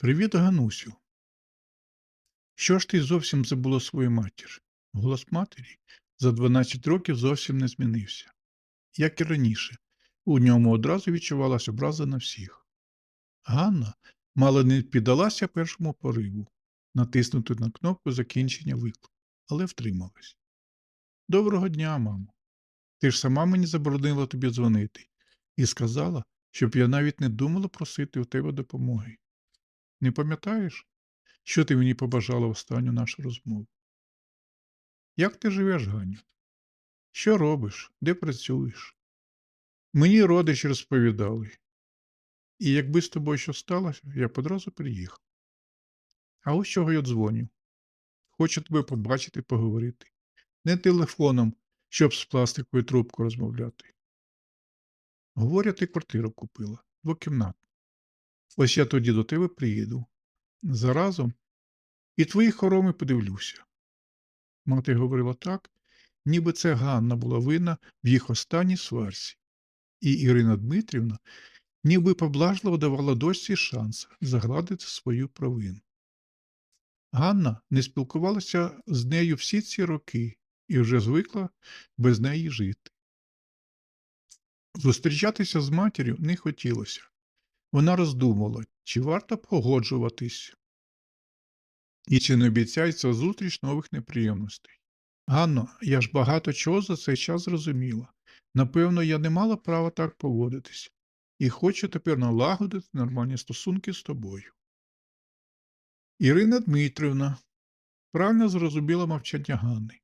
Привіт, Ганусю. Що ж ти зовсім забула свою матір? Голос матері за 12 років зовсім не змінився. Як і раніше, у ньому одразу відчувалась образа на всіх. Ганна мало не піддалася першому пориву, натиснути на кнопку закінчення виклику, але втрималась. Доброго дня, мамо. Ти ж сама мені заборонила тобі дзвонити і сказала, щоб я навіть не думала просити у тебе допомоги. Не пам'ятаєш, що ти мені побажала в останню нашу розмову? Як ти живеш, Ганю? Що робиш? Де працюєш? Мені родичі розповідали. І якби з тобою що сталося, я б одразу приїхав. А ось чого я дзвоню. Хочу тебе побачити, поговорити. Не телефоном, щоб з пластиковою трубкою розмовляти. Говорять, ти квартиру купила, двокімнатну. Ось я тоді до тебе приїду. Заразом і твої хороми подивлюся. Мати говорила так, ніби це Ганна була винна в їх останній сварці. І Ірина Дмитрівна ніби поблажливо давала дочці шанс загладити свою провину. Ганна не спілкувалася з нею всі ці роки і вже звикла без неї жити. Зустрічатися з матір'ю не хотілося. Вона роздумувала, чи варто погоджуватись, і чи не обіцяється зустріч нових неприємностей. Ганно, я ж багато чого за цей час зрозуміла. Напевно, я не мала права так поводитись, і хочу тепер налагодити нормальні стосунки з тобою. Ірина Дмитрівна правильно зрозуміла мовчання Ганни.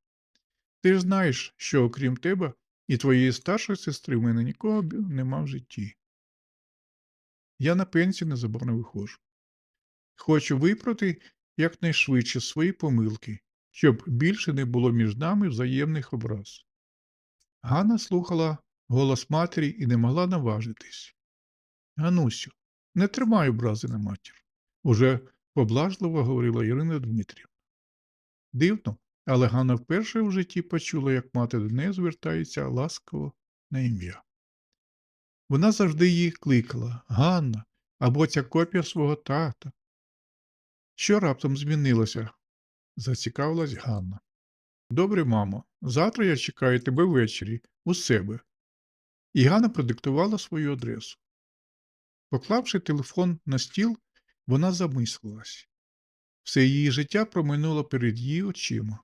Ти ж знаєш, що окрім тебе і твоєї старшої сестри в мене нікого нема в житті. Я на пенсію незабаром виходжу. Хочу виправити якнайшвидше свої помилки, щоб більше не було між нами взаємних образ. Ганна слухала голос матері і не могла наважитись. Ганусю, не тримай образи на матір, уже поблажливо говорила Ірина Дмитрівна. Дивно, але Ганна вперше в житті почула, як мати до неї звертається ласково на ім'я. Вона завжди її кликала Ганна або ця копія свого тата. Що раптом змінилося? зацікавилась Ганна. Добре, мамо, завтра я чекаю тебе ввечері у себе. І Ганна продиктувала свою адресу. Поклавши телефон на стіл, вона замислилась. Все її життя проминуло перед її очима.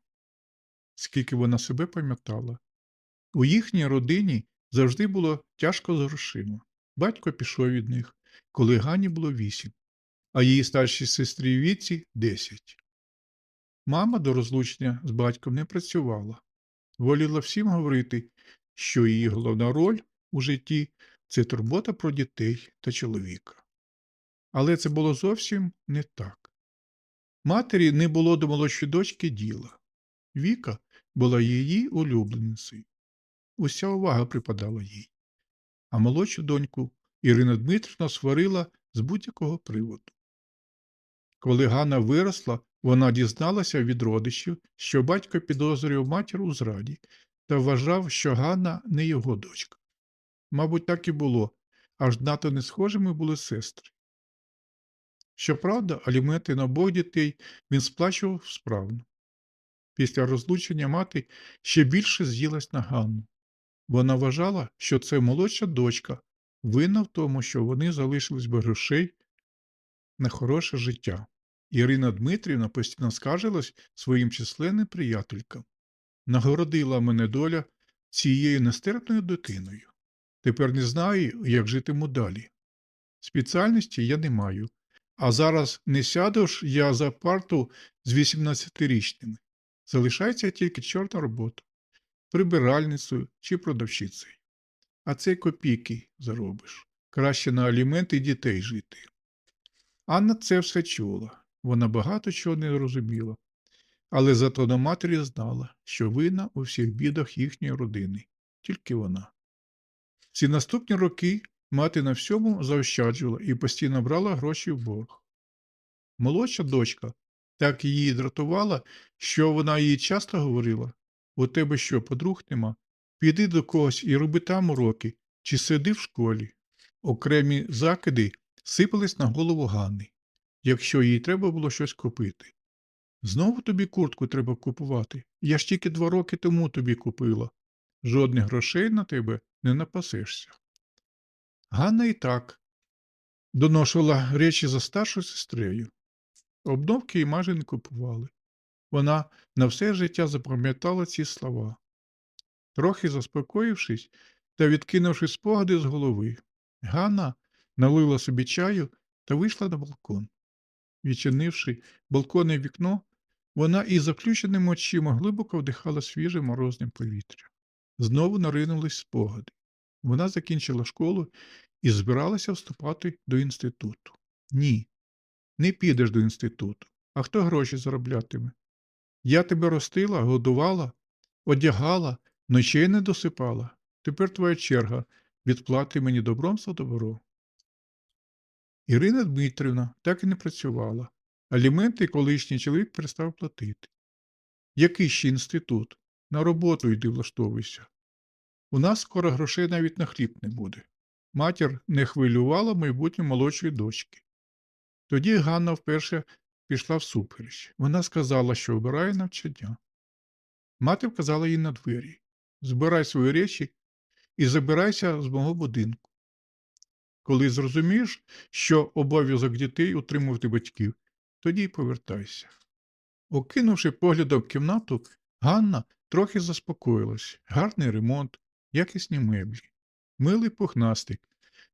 Скільки вона себе пам'ятала. У їхній родині завжди було тяжко з грошима. Батько пішов від них, коли Гані було вісім, а її старшій сестрі віці десять. Мама до розлучення з батьком не працювала. Воліла всім говорити, що її головна роль у житті це турбота про дітей та чоловіка. Але це було зовсім не так. Матері не було до молодшої дочки діла. Віка була її улюбленицею. Уся увага припадала їй. А молодшу доньку Ірина Дмитрівна сварила з будь-якого приводу. Коли Ганна виросла, вона дізналася від родичів, що батько підозрював матір у зраді та вважав, що Ганна не його дочка. Мабуть, так і було, аж надто не схожими були сестри. Щоправда, аліменти на обох дітей він сплачував справно. Після розлучення мати ще більше з'їлась на Ганну. Вона вважала, що це молодша дочка, винна в тому, що вони залишились без грошей на хороше життя. Ірина Дмитрівна постійно скаржилась своїм численним приятелькам. Нагородила мене доля цією нестерпною дитиною. Тепер не знаю, як житиму далі. Спеціальності я не маю, а зараз не сяду ж я за парту з 18-річними. Залишається тільки чорна робота прибиральницею чи продавщицею. А це копійки заробиш. Краще на аліменти дітей жити. Анна це все чула. Вона багато чого не розуміла, але зато на матері знала, що винна у всіх бідах їхньої родини, тільки вона. Ці наступні роки мати на всьому заощаджувала і постійно брала гроші в борг. Молодша дочка так її дратувала, що вона їй часто говорила у тебе що, подруг нема? Піди до когось і роби там уроки, чи сиди в школі. Окремі закиди сипались на голову Ганни. якщо їй треба було щось купити. Знову тобі куртку треба купувати. Я ж тільки два роки тому тобі купила. Жодних грошей на тебе не напасешся. Ганна і так доношувала речі за старшою сестрею. Обновки їй майже не купували. Вона на все життя запам'ятала ці слова. Трохи заспокоївшись та відкинувши спогади з голови, Ганна налила собі чаю та вийшла на балкон. Відчинивши балконне вікно, вона із заплющеними очима глибоко вдихала свіже морозне повітря. Знову наринулись спогади. Вона закінчила школу і збиралася вступати до інституту. Ні, не підеш до інституту. А хто гроші зароблятиме? Я тебе ростила, годувала, одягала, ночей не досипала. Тепер твоя черга відплати мені добром за добро. Ірина Дмитрівна так і не працювала. Аліменти колишній чоловік перестав платити. Який ще інститут? На роботу йди влаштовуйся. У нас скоро грошей навіть на хліб не буде. Матір не хвилювала майбутнє молодшої дочки. Тоді Ганна вперше пішла всупереч. Вона сказала, що обирає навчання. Мати вказала їй на двері збирай свої речі і забирайся з мого будинку. Коли зрозумієш, що обов'язок дітей утримувати батьків, тоді й повертайся. Окинувши поглядом кімнату, Ганна трохи заспокоїлась. Гарний ремонт, якісні меблі, милий пухнастик,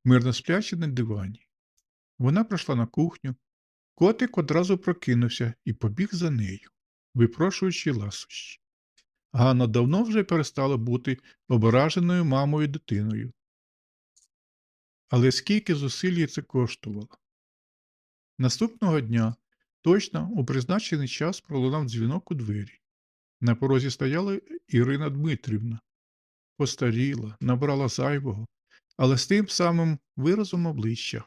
мирно сплячи на дивані. Вона прийшла на кухню. Котик одразу прокинувся і побіг за нею, випрошуючи ласощі. Ганна давно вже перестала бути ображеною мамою дитиною. Але скільки зусиль це коштувало. Наступного дня точно у призначений час пролунав дзвінок у двері. На порозі стояла Ірина Дмитрівна. Постаріла, набрала зайвого, але з тим самим виразом обличчя.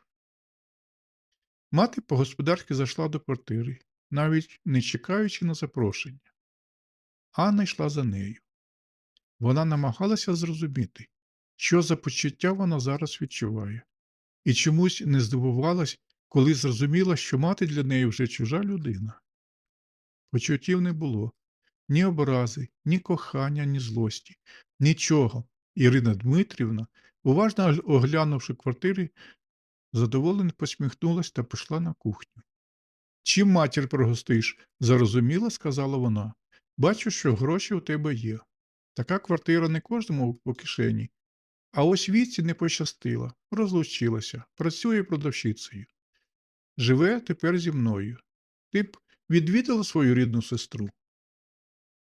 Мати по господарки зайшла до квартири, навіть не чекаючи на запрошення. Анна йшла за нею. Вона намагалася зрозуміти, що за почуття вона зараз відчуває, і чомусь не здивувалась, коли зрозуміла, що мати для неї вже чужа людина. Почуттів не було ні образи, ні кохання, ні злості, нічого. Ірина Дмитрівна, уважно оглянувши квартири, задоволено посміхнулась та пішла на кухню. Чим матір пригостиш? зарозуміла, сказала вона. Бачу, що гроші у тебе є. Така квартира не кожному по кишені. А ось віці не пощастила, розлучилася, працює продавщицею. Живе тепер зі мною. Ти б відвідала свою рідну сестру?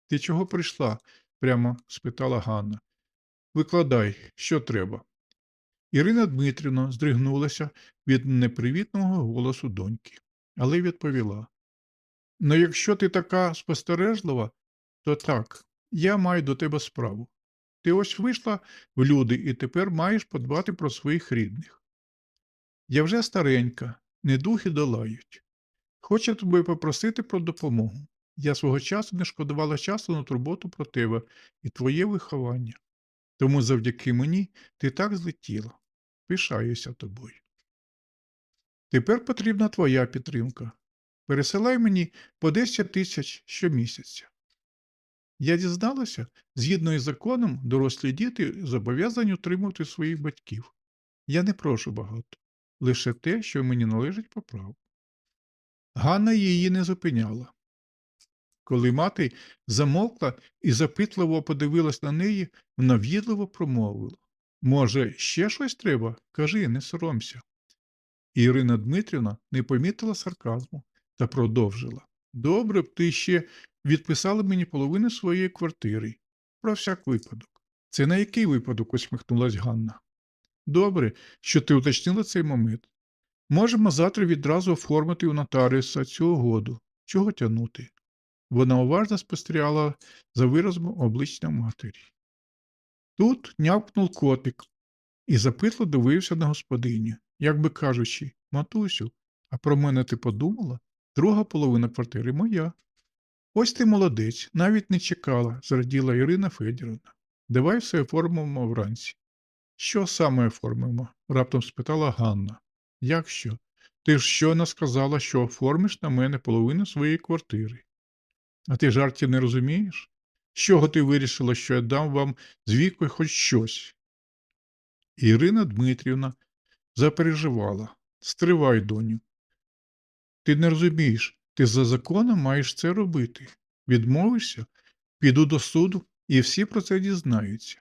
Ти чого прийшла? прямо спитала Ганна. Викладай, що треба. Ірина Дмитрівна здригнулася від непривітного голосу доньки, але відповіла: Ну, якщо ти така спостережлива, то так, я маю до тебе справу. Ти ось вийшла в люди і тепер маєш подбати про своїх рідних. Я вже старенька, недухи долають. Хочу тебе попросити про допомогу. Я свого часу не шкодувала часу на турботу про тебе і твоє виховання. Тому завдяки мені ти так злетіла. Пишаюся тобою. Тепер потрібна твоя підтримка. Пересилай мені по 10 тисяч щомісяця. Я дізналася, згідно із законом, дорослі діти зобов'язані утримувати своїх батьків. Я не прошу багато, лише те, що мені належить по праву. Ганна її не зупиняла. Коли мати замовкла і запитливо подивилась на неї, вона в'їдливо промовила Може, ще щось треба? Кажи, не соромся. Ірина Дмитрівна не помітила сарказму та продовжила. Добре б ти ще відписала мені половину своєї квартири. Про всяк випадок. Це на який випадок? усміхнулась Ганна. Добре, що ти уточнила цей момент. Можемо завтра відразу оформити у нотаріуса цю угоду. Чого тягнути? Вона уважно спостерігала за виразом обличчя матері. Тут няпнув котик і запитло дивився на господиню, як би кажучи, матусю, а про мене ти подумала? Друга половина квартири моя. Ось ти молодець, навіть не чекала, зраділа Ірина Федоровна. Давай все оформимо вранці. Що саме оформимо? раптом спитала Ганна. Як що? Ти ж щойно сказала, що оформиш на мене половину своєї квартири. А ти жартів не розумієш? Чого ти вирішила, що я дам вам з вікою хоч щось? Ірина Дмитрівна запереживала. Стривай, доню. Ти не розумієш, ти за законом маєш це робити. Відмовишся, піду до суду, і всі про це дізнаються.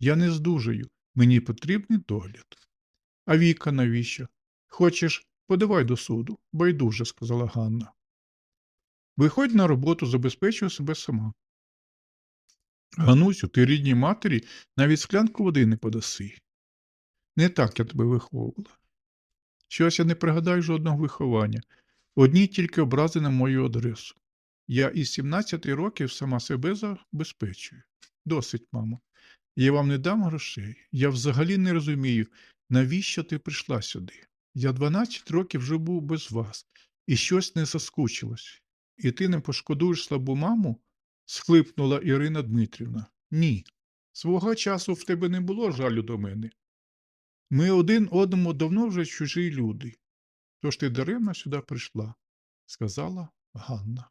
Я не здужаю, мені потрібний догляд. А Віка навіщо? Хочеш, подавай до суду, байдуже, сказала Ганна. Виходь на роботу, забезпечуй себе сама. Ганусю, ти рідній матері навіть склянку води не подаси. Не так я тебе виховувала. Щось я не пригадаю жодного виховання. Одні тільки образи на мою адресу. Я із 17 років сама себе забезпечую. Досить, мамо. Я вам не дам грошей. Я взагалі не розумію, навіщо ти прийшла сюди. Я 12 років живу без вас і щось не заскучилось. І ти не пошкодуєш слабу маму? Схлипнула Ірина Дмитрівна. Ні. Свого часу в тебе не було жалю до мене. Ми один одному давно вже чужі люди. Тож ти даремно сюди прийшла, сказала Ганна.